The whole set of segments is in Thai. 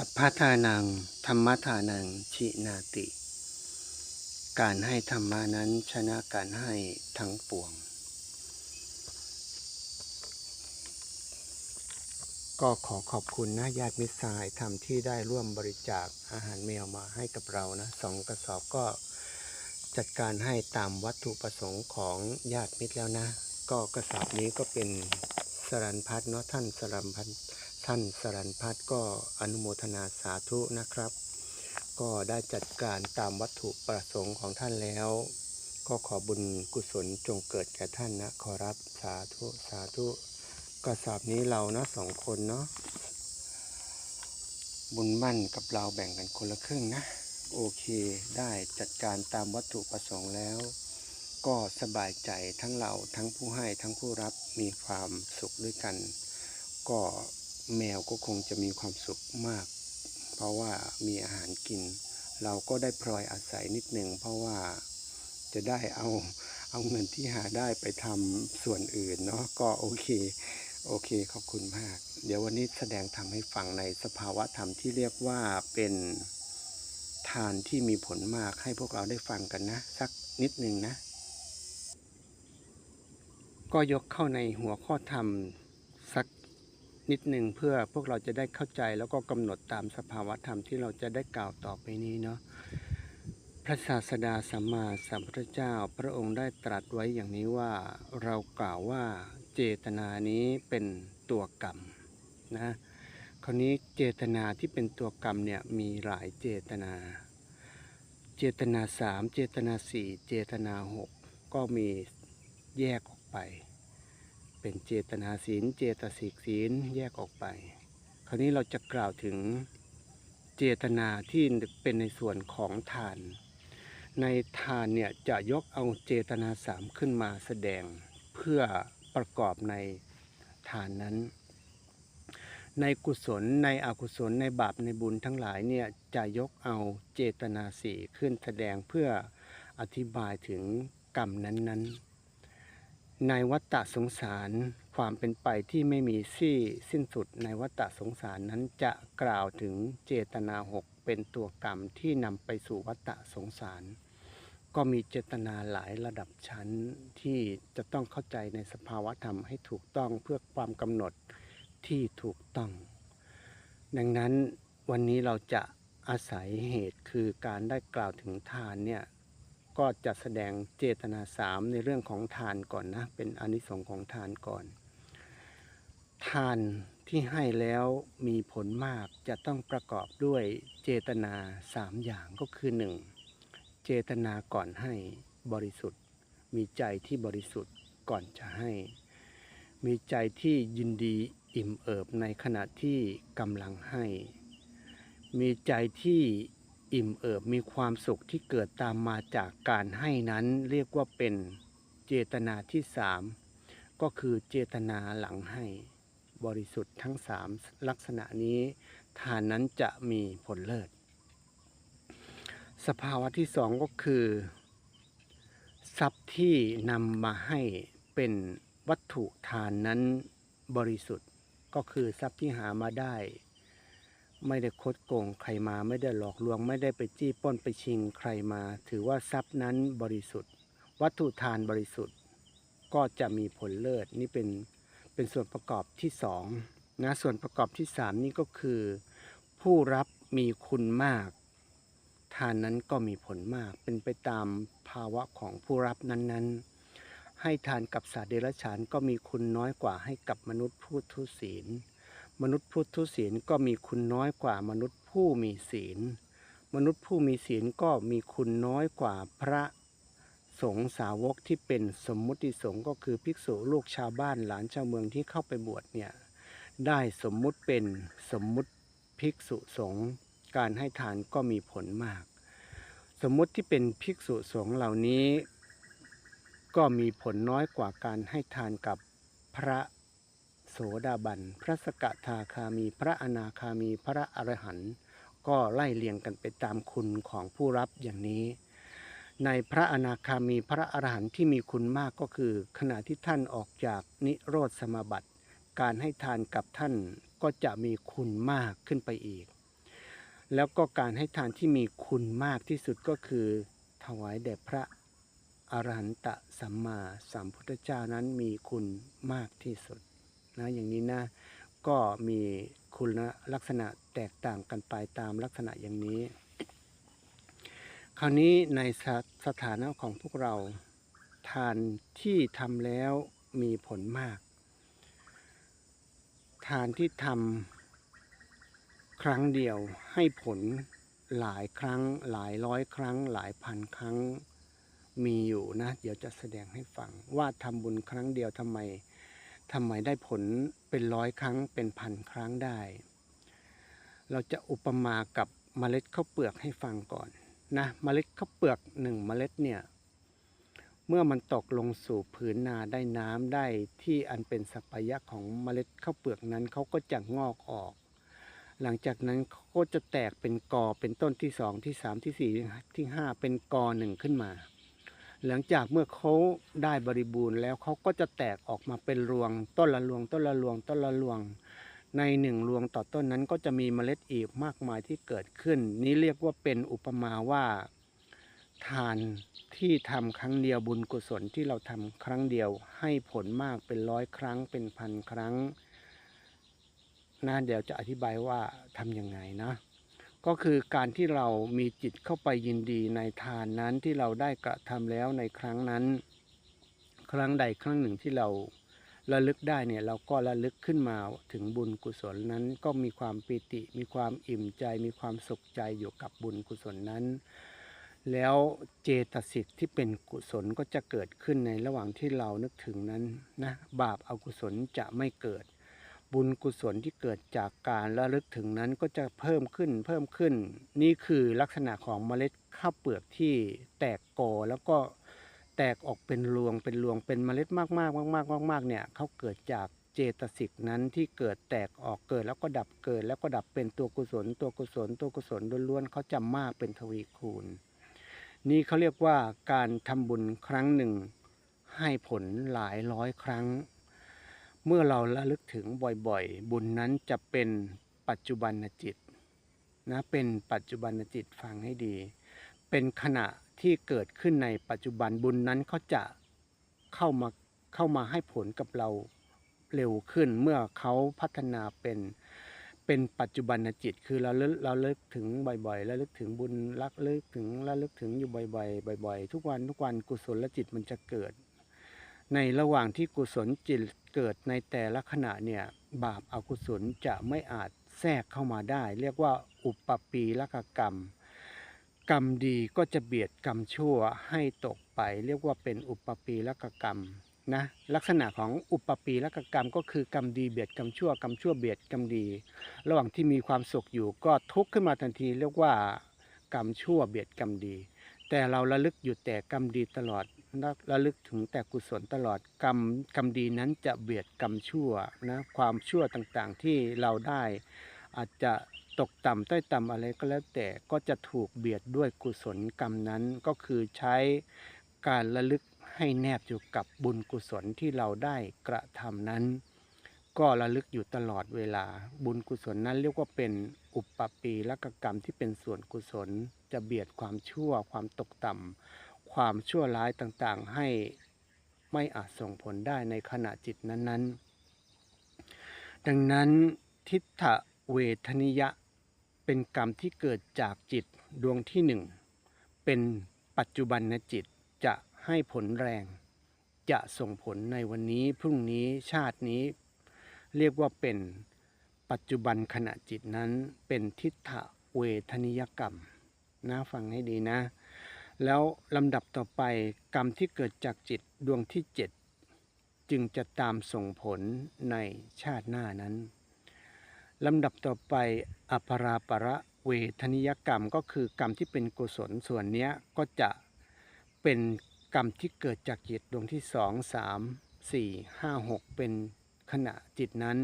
สัพพทานัง ธรรมทานัง ชินาติ การให้ธรรมานั้นชนะการให้ทั้งปวง ก็ขอขอบคุณนะญาติมิตรสหายธรรมที่ได้ร่วมบริจาคอาหารแมวมาให้กับเรานะสองกระสอบก็จัดการให้ตามวัตถุประสงค์ของญาติมิตรแล้วนะ ก็กระสอบนี้ก็เป็นสรันพัฒน์เนาะท่านสรันพัฒน์ ท่านสรันพัฒน์ก็อนุโมทนาสาธุนะครับ ก็ได้จัดการตามวัตถุประสงค์ของท่านแล้ว ก็ขอบุญกุศลจงเกิดแก่ท่านนะขอรับสาธุสาธุกระสอบนี้เรานะสองคนเนาะบุญมั่นกับเราแบ่งกันคนละครึ่งนะ โอเคได้จัดการตามวัตถุประสงค์แล้ว ก็สบายใจทั้งเราทั้งผู้ให้ทั้งผู้รับมีความสุขด้วยกัน ก็ แมวก็คงจะมีความสุขมาก เพราะว่ามีอาหารกิน เราก็ได้พลอยอาศัยนิดหนึ่งเพราะว่าจะได้เอาเอาเงินที่หาได้ไปทำส่วนอื่นเนาะก็โอเค โอเคขอบคุณมาก เดี๋ยววันนี้แสดงธรรมให้ฟังในสภาวะธรรมที่เรียกว่าเป็นทานที่มีผลมากให้พวกเราได้ฟังกันนะ สักนิดหนึ่งนะ ก็ยกเข้าในหัวข้อธรรม นิดหนึ่งเพื่อพวกเราจะได้เข้าใจแล้วก็กำหนดตามสภาวะธรรมที่เราจะได้กล่าวต่อไปนี้เนาะพระศาสดาสัมมาสัมพุทธเจ้า พระองค์ได้ตรัสไว้อย่างนี้ว่าเรากล่าวว่าเจตนานี้เป็นตัวกรรมนะคราวนี้เจตนาที่เป็นตัวกรรมเนี่ยมีหลายเจตนา เจตนาสามเจตนาสี่เจตนาหกก็มีแยกออกไป เป็นเจตนาศีล เจตสิกศีลแยกออกไป คราวนี้เราจะกล่าวถึงเจตนาที่เป็นในส่วนของทาน ในทานเนี่ยจะยกเอาเจตนาสามขึ้นมาแสดงเพื่อประกอบในทานนั้น ในกุศลในอกุศลในบาปในบุญทั้งหลายเนี่ยจะยกเอาเจตนาสี่ขึ้นแสดงเพื่ออธิบายถึงกรรมนั้นๆ ในวัฏฏะสงสาร ความเป็นไปที่ไม่มีที่สิ้นสุดในวัฏฏะสงสารนั้นจะกล่าวถึงเจตนาหกเป็นตัวกรรมที่นำไปสู่วัฏฏะสงสาร ก็มีเจตนาหลายระดับชั้นที่จะต้องเข้าใจในสภาวะธรรมให้ถูกต้องเพื่อความกำหนดที่ถูกต้อง ดังนั้นวันนี้เราจะอาศัยเหตุคือการได้กล่าวถึงทานเนี่ย ก็จะแสดงเจตนาสามในเรื่องของทานก่อนนะ เป็นอนิสงส์ของทานก่อน ทานที่ให้แล้วมีผลมากจะต้องประกอบด้วยเจตนาสามอย่างก็คือหนึ่งเจตนาก่อนให้บริสุทธิ์ มีใจที่บริสุทธิ์ก่อนจะให้ มีใจที่ยินดีอิ่มเอิบในขณะที่กำลังให้ มีใจที่ อิ่มเอิบมีความสุขที่เกิดตามมาจากการให้นั้นเรียกว่าเป็นเจตนาที่สามก็คือเจตนาหลังให้ บริสุทธิ์ทั้งสามลักษณะนี้ ทานนั้นจะมีผลเลิศ สภาวะที่สองก็คือ ทรัพย์ที่นำมาให้เป็นวัตถุทานนั้นบริสุทธิ์ก็คือทรัพย์ที่หามาได้ ไม่ได้คดโกงใครมาไม่ได้หลอกลวง ไม่ได้ไปจี้ป้นไปชิงใครมา ถือว่าทรัพย์นั้นบริสุทธิ์ วัตถุทานบริสุทธิ์ ก็จะมีผลเลิศนี่เป็นเป็นส่วนประกอบที่สองนะส่วนประกอบที่สามนี่ก็คือ ผู้รับมีคุณมาก ทานนั้นก็มีผลมาก เป็นไปตามภาวะของผู้รับนั้นๆ ให้ทานกับสัตว์เดรัจฉานก็มีคุณน้อยกว่าให้กับมนุษย์ผู้ทุศีล มนุษย์ผู้ทุศีลก็มีคุณน้อยกว่ามนุษย์ผู้มีศีล มนุษย์ผู้มีศีลก็มีคุณน้อยกว่าพระสงฆ์สาวกที่เป็นสมมุติสงฆ์ก็คือภิกษุลูกชาวบ้านหลานชาวเมืองที่เข้าไปบวชเนี่ยได้สมมุติเป็นสมมุติภิกษุสงฆ์การให้ทานก็มีผลมาก สมมุติที่เป็นภิกษุสงฆ์เหล่านี้ ก็มีผลน้อยกว่าการให้ทานกับพระ โสดาบัน พระสกทาคามี พระอนาคามี พระอรหันต์ก็ไล่เรียงกันไปตามคุณของผู้รับอย่างนี้ ในพระอนาคามีพระอรหันต์ที่มีคุณมากก็คือ ขณะที่ท่านออกจากนิโรธสมาบัติ การให้ทานกับท่านก็จะมีคุณมากขึ้นไปอีก แล้วก็การให้ทานที่มีคุณมากที่สุดก็คือ ถวายแด่พระอรหันตสัมมาสัมพุทธเจ้านั้นมีคุณมากที่สุด นะอย่างนี้นะก็มีคุณลักษณะแตกต่างกันไปตามลักษณะอย่างนี้ คราวนี้ในสสถานะของพวกเราทานที่ทำแล้วมีผลมาก ทานที่ทำครั้งเดียวให้ผลหลายครั้งหลายร้อยครั้ง หลายพันครั้งมีอยู่นะ เดี๋ยวจะแสดงให้ฟังว่าทำบุญครั้งเดียวทำไม ทำไมได้ผลเป็นร้อยครั้งเป็นพันครั้งได้ เราจะอุปมากับเมล็ดข้าวเปลือกให้ฟังก่อนนะเมล็ดข้าวเปลือกหนึ่งเมล็ดเนี่ยเมื่อมันตกลงสู่ผืนนาได้น้ำได้ที่อันเป็นสัพยะของเมล็ดข้าวเปลือกนั้นเขาก็จะงอกออก หลังจากนั้นเขาก็จะแตกเป็นกอเป็นต้นที่สองที่สามที่สี่ที่ห้าเป็นกอหนึ่งขึ้นมา หลังจากเมื่อเขาได้บริบูรณ์แล้วเขาก็จะแตกออกมาเป็นรวง ต้นละรวง ต้นละรวง ต้นละรวง ในหนึ่งรวงต่อต้นนั้นก็จะมีเมล็ดอีกมากมายที่เกิดขึ้น นี้เรียกว่าเป็นอุปมาว่าทานที่ทำครั้งเดียวบุญกุศลที่เราทำครั้งเดียว ให้ผลมากเป็นร้อยครั้งเป็นพันครั้งนะเดี๋ยวจะอธิบายว่าทำยังไงนะ ก็คือการที่เรามีจิตเข้าไปยินดีในทานนั้นที่เราได้กระทำแล้วในครั้งนั้น ครั้งใดครั้งหนึ่งที่เราระลึกได้เนี่ยเราก็ระลึกขึ้นมาถึงบุญกุศลนั้นก็มีความปิติ มีความอิ่มใจ มีความสุขใจอยู่กับบุญกุศลนั้น แล้วเจตสิกที่เป็นกุศลก็จะเกิดขึ้นในระหว่างที่เรานึกถึงนั้นนะบาปอากุศลจะไม่เกิด บุญกุศลที่เกิดจากการระลึกถึงนั้นก็จะเพิ่มขึ้นเพิ่มขึ้น นี่คือลักษณะของเมล็ดข้าวเปลือกที่แตกกอแล้วก็แตกออกเป็นรวงเป็นรวงเป็นเมล็ดมากๆมากๆมากๆมากเนี่ยเขาเกิดจากเจตสิกนั้นที่เกิดแตกออกเกิดแล้วก็ดับเกิด แล้วก็ดับเป็นตัวกุศล ตัวกุศล ตัวกุศลล้วนๆเขาจะมากเป็นทวีคูณ นี่เขาเรียกว่าการทำบุญครั้งหนึ่ง ให้ผลหลายร้อยครั้ง เมื่อเราระลึกถึงบ่อยๆ บุญนั้นจะเป็นปัจจุบันจิตนะเป็นปัจจุบันจิตฟังให้ดี เป็นขณะที่เกิดขึ้นในปัจจุบันบุญนั้นเขาจะเข้ามาเข้ามาให้ผลกับเราเร็วขึ้น เมื่อเขาพัฒนาเป็นเป็นปัจจุบันจิต คือเราเลิกเราเลิกถึงบ่อยๆแล้วลึกถึงบุญรักเลิกถึงแล้วลึกถึงอยู่บ่อยๆบ่อย ๆ ทุกวันทุกวันกุศลจิตมันจะเกิด ในระหว่างที่กุศลจิตเกิดในแต่ละขณะเนี่ยบาปอากุศลจะไม่อาจแทรกเข้ามาได้ เรียกว่าอุปปีละกกรรม กรรมดีก็จะเบียดกรรมชั่วให้ตกไป เรียกว่าเป็นอุปปีละกกรรมนะลักษณะของอุปปีละกกรรมก็คือกรรมดีเบียดกรรมชั่วกรรมชั่วเบียดกรรมดี ระหว่างที่มีความสุขอยู่ก็ทุกข์ขึ้นมาทันที เรียกว่ากรรมชั่วเบียดกรรมดี แต่เราระลึกอยู่แต่กรรมดีตลอด ระลึกถึงแต่กุศลตลอดกรรมกรรมดีนั้นจะเบียดกรรมชั่วนะความชั่วต่างๆที่เราได้ อาจจะตกต่ำต้อยต่ำอะไรก็แล้วแต่ก็จะถูกเบียดด้วยกุศลกรรมนั้นก็คือใช้การระลึกให้แนบอยู่กับบุญกุศลที่เราได้กระทำนั้น ก็ระลึกอยู่ตลอดเวลา บุญกุศลนั้นเรียกว่าเป็นอุปปีละกกรรมที่เป็นส่วนกุศล จะเบียดความชั่วความตกต่ำ ความชั่วร้ายต่างๆ ให้ไม่อาจส่งผลได้ในขณะจิตนั้นๆ ดังนั้นทิฏฐเวทนิยะ เป็นกรรมที่เกิดจากจิตดวงที่หนึ่งเป็นปัจจุบันนจิตจะให้ผลแรง จะส่งผลในวันนี้พรุ่งนี้ชาตินี้ เรียกว่าเป็นปัจจุบันขณะจิตนั้นเป็นทิฏฐเวทนิยกรรมนะฟังให้ดีนะ แล้วลำดับต่อไปกรรมที่เกิดจากจิตดวงที่เจ็ดจึงจะตามส่งผลในชาติหน้านั้นลำดับต่อไปอภราประเวทนิยกรรมก็คือกรรมที่เป็นกุศลส่วนนี้ก็จะเป็นกรรมที่เกิดจากจิตดวงที่สองสามสี่ห้าหกเป็นขณะจิตนั้น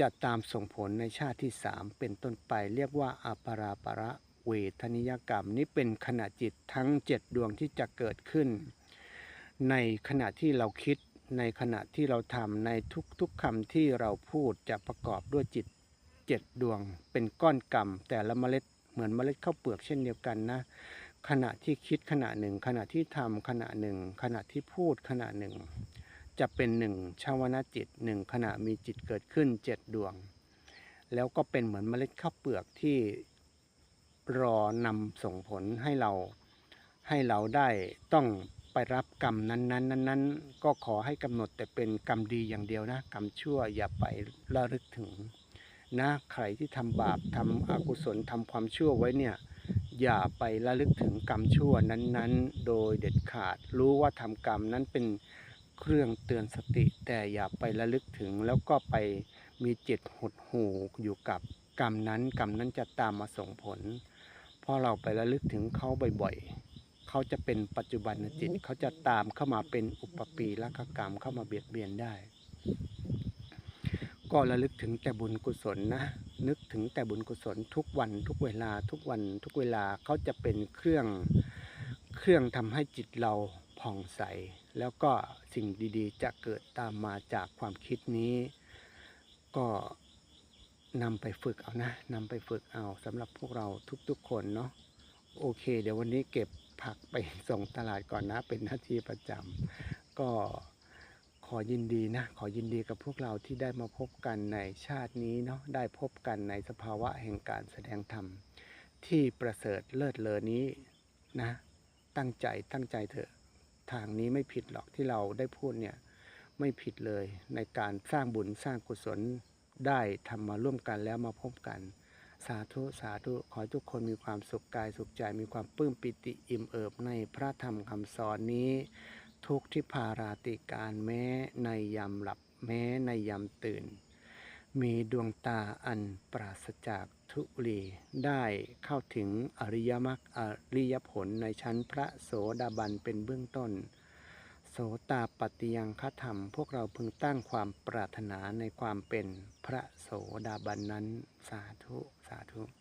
จะตามส่งผลในชาติที่สามเป็นต้นไปเรียกว่าอภราประ เวทนิยกรรม นี้เป็นขณะจิตทั้งเจ็ดดวงที่จะเกิดขึ้น ในขณะที่เราคิดในขณะที่เราทำในทุกๆคำที่เราพูดจะประกอบด้วยจิตเจ็ดดวง เป็นก้อนกรรม แต่ละเมล็ดเหมือนเมล็ดข้าวเปลือกเช่นเดียวกันนะขณะที่คิดขณะหนึ่ง ขณะที่ทำขณะหนึ่ง ขณะที่พูดขณะหนึ่ง จะเป็นหนึ่งชาวนาจิตหนึ่งขณะมีจิตเกิดขึ้นเจ็ดดวง แล้วก็เป็นเหมือนเมล็ดข้าวเปลือกที่ รอนำส่งผลให้เราให้เราได้ต้องไปรับกรรมนั้นๆนั้นๆก็ขอให้กำหนดแต่เป็นกรรมดีอย่างเดียวนะ กรรมชั่วอย่าไประลึกถึงนะใครที่ทำบาปทำอกุศลทำความชั่วไว้เนี่ยอย่าไประลึกถึงกรรมชั่วนั้นๆ โดยเด็ดขาด รู้ว่าทำกรรมนั้นเป็นเครื่องเตือนสติ แต่อย่าไประลึกถึงแล้วก็ไปมีจิตหดหู่อยู่กับกรรมนั้นกรรมนั้นจะตามมาส่งผล ราะเราไประลึกถึงเขาบ่อยๆ เขาจะเป็นปัจจุบันจิต เขาจะตามเข้ามาเป็นอุปปีละกกรรมเข้ามาเบียดเบียนได้ ก็ระลึกถึงแต่บุญกุศลนะ นึกถึงแต่บุญกุศลทุกวันทุกเวลาทุกวันทุกเวลาเขาจะเป็นเครื่องเครื่องทำให้จิตเราผ่องใส แล้วก็สิ่งดีๆ จะเกิดตามมาจากความคิดนี้ ก็ นำไปฝึกเอานะนำไปฝึกเอาสำหรับพวกเราทุกๆคนเนาะโอเค เดี๋ยววันนี้เก็บผักไปส่งตลาดก่อนนะ เป็นหน้าที่ประจำก็ขอยินดีนะ ขอยินดีกับพวกเราที่ได้มาพบกันในชาตินี้เนาะได้พบกันในสภาวะแห่งการแสดงธรรม ที่ประเสริฐเลิศเลอนี้นะ ตั้งใจตั้งใจเถอะทางนี้ไม่ผิดหรอกที่เราได้พูดเนี่ยไม่ผิดเลยในการสร้างบุญสร้างกุศล ได้ทำมาร่วมกันแล้วมาพบกัน สาธุสาธุขอทุกคนมีความสุขกายสุขใจมีความปลื้มปิติอิ่มเอิบในพระธรรมคำสอนนี้ ทุกที่พาราติการแม้ในยามหลับแม้ในยามตื่น มีดวงตาอันปราศจากทุลีได้เข้าถึงอริยมรรคอริยผลในชั้นพระโสดาบันเป็นเบื้องต้น โสตาปฏิยังคธรรม พวกเราพึงตั้งความปรารถนาในความเป็นพระโสดาบันนั้น สาธุ สาธุ